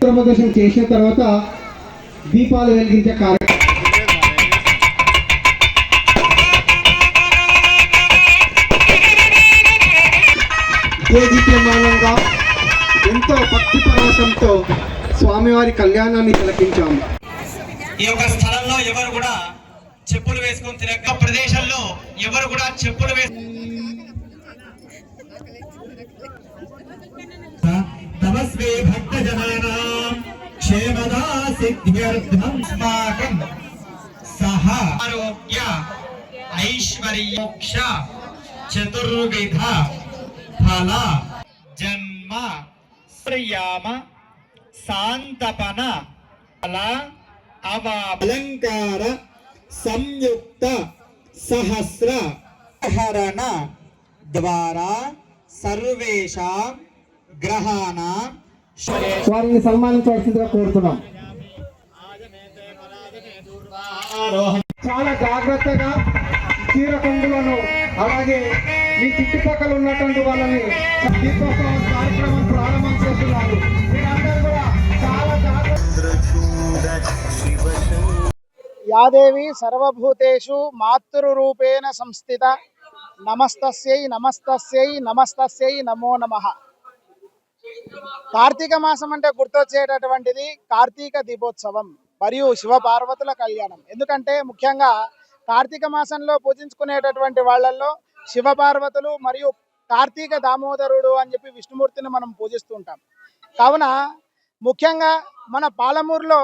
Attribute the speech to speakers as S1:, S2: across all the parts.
S1: ప్రమోదర్శనం చేసిన తర్వాత దీపాలు వెలిగించే కార్యక్రమం ఎంతో భక్తి పరవశంతో స్వామివారి కళ్యాణాన్ని తిలకించాము
S2: ఈ యొక్క స్థలంలో ఎవరు కూడా చెప్పులు వేసుకొని తిరగ ప్రదేశంలో ఎవరు కూడా చెప్పులు వేసు నమస్తే భక్త జనానాం క్షేమదా సిద్ధ్యర్థం స్మాకం సహ ఆరోగ్య ఐశ్వర్యోక్ష చతుర్విధ ఫల జన్మ శ్రియామ శాంతపన ఫల అవ అలంకార సంయుక్త సహస్ర హరణ ద్వారా సర్వేషాం గ్రహాణ
S1: వారిని సన్మానించవలసిందిగా కోరుతున్నాం. చాలా జాగ్రత్తగా చీర అలాగే మీ చుట్టుపక్కల ఉన్నటువంటి వాళ్ళని దీపోత్సవం కార్యక్రమం ప్రారంభం చేస్తున్నారు.
S3: యాదేవి సర్వభూతేషు మాతృరూపేణ సంస్థిత. నమస్తస్యై నమస్తస్యై నమస్తస్యై నమో నమః. కార్తీక మాసం అంటే గుర్తొచ్చేటటువంటిది కార్తీక దీపోత్సవం మరియు శివపార్వతుల కళ్యాణం. ఎందుకంటే ముఖ్యంగా కార్తీక మాసంలో పూజించుకునేటటువంటి వాళ్ళల్లో శివపార్వతులు మరియు కార్తీక దామోదరుడు అని చెప్పి విష్ణుమూర్తిని మనం పూజిస్తూ ఉంటాం. కావున ముఖ్యంగా మన పాలమూరులో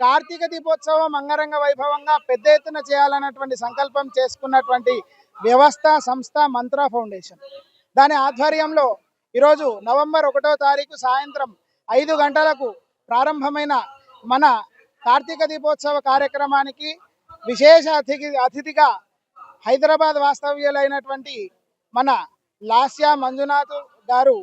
S3: కార్తీక దీపోత్సవం అంగరంగ వైభవంగా పెద్ద ఎత్తున చేయాలన్నటువంటి సంకల్పం చేసుకున్నటువంటి వ్యవస్థ సంస్థ మంత్ర ఫౌండేషన్. దాని ఆధ్వర్యంలో ఈరోజు నవంబర్ ఒకటో తారీఖు సాయంత్రం ఐదు గంటలకు ప్రారంభమైన మన కార్తీక దీపోత్సవ కార్యక్రమానికి విశేష అతిథి అతిథిగా హైదరాబాద్ వాస్తవ్యులైనటువంటి మన లాస్యా మంజునాథ్ గారు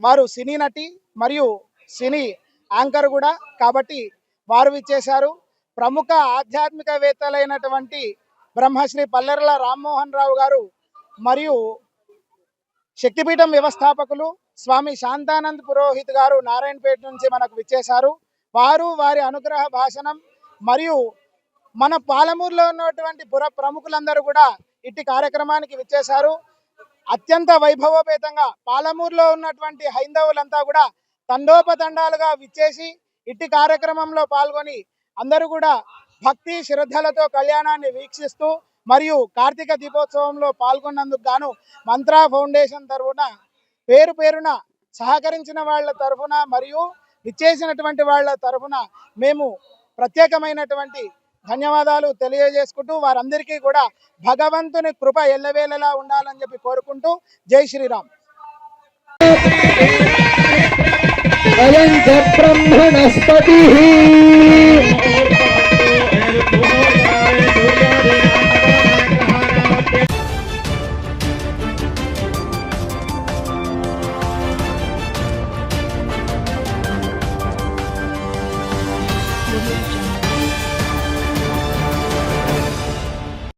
S3: వారు సినీ నటి మరియు సినీ యాంకర్ కూడా. కాబట్టి వారు ఇచ్చేశారు ప్రముఖ ఆధ్యాత్మికవేత్తలైనటువంటి బ్రహ్మశ్రీ పల్లెర్ల రామ్మోహన్ రావు గారు మరియు శక్తిపీఠం వ్యవస్థాపకులు స్వామి శాంతానంద్ పురోహిత్ గారు నారాయణపేట నుంచి మనకు విచ్చేశారు. వారు వారి అనుగ్రహ భాషణం మరియు మన పాలమూరులో ఉన్నటువంటి పుర ప్రముఖులందరూ కూడా ఇట్టి కార్యక్రమానికి విచ్చేశారు. అత్యంత వైభవోపేతంగా పాలమూరులో ఉన్నటువంటి హైందవులంతా కూడా తండోపతండాలుగా విచ్చేసి ఇట్టి కార్యక్రమంలో పాల్గొని అందరూ కూడా భక్తి శ్రద్ధలతో కళ్యాణాన్ని వీక్షిస్తూ మరియు కార్తీక దీపోత్సవంలో పాల్గొన్నందుకు గాను మంత్రా ఫౌండేషన్ తరఫున పేరు పేరున సహకరించిన వాళ్ళ తరఫున మరియు ఇచ్చేసినటువంటి వాళ్ళ తరఫున మేము ప్రత్యేకమైనటువంటి ధన్యవాదాలు తెలియజేసుకుంటూ వారందరికీ కూడా భగవంతుని కృప ఎల్లవేళలా ఉండాలని చెప్పి కోరుకుంటూ జై శ్రీరామ్.
S1: अयं ब्रह्मणस्पति Thank you.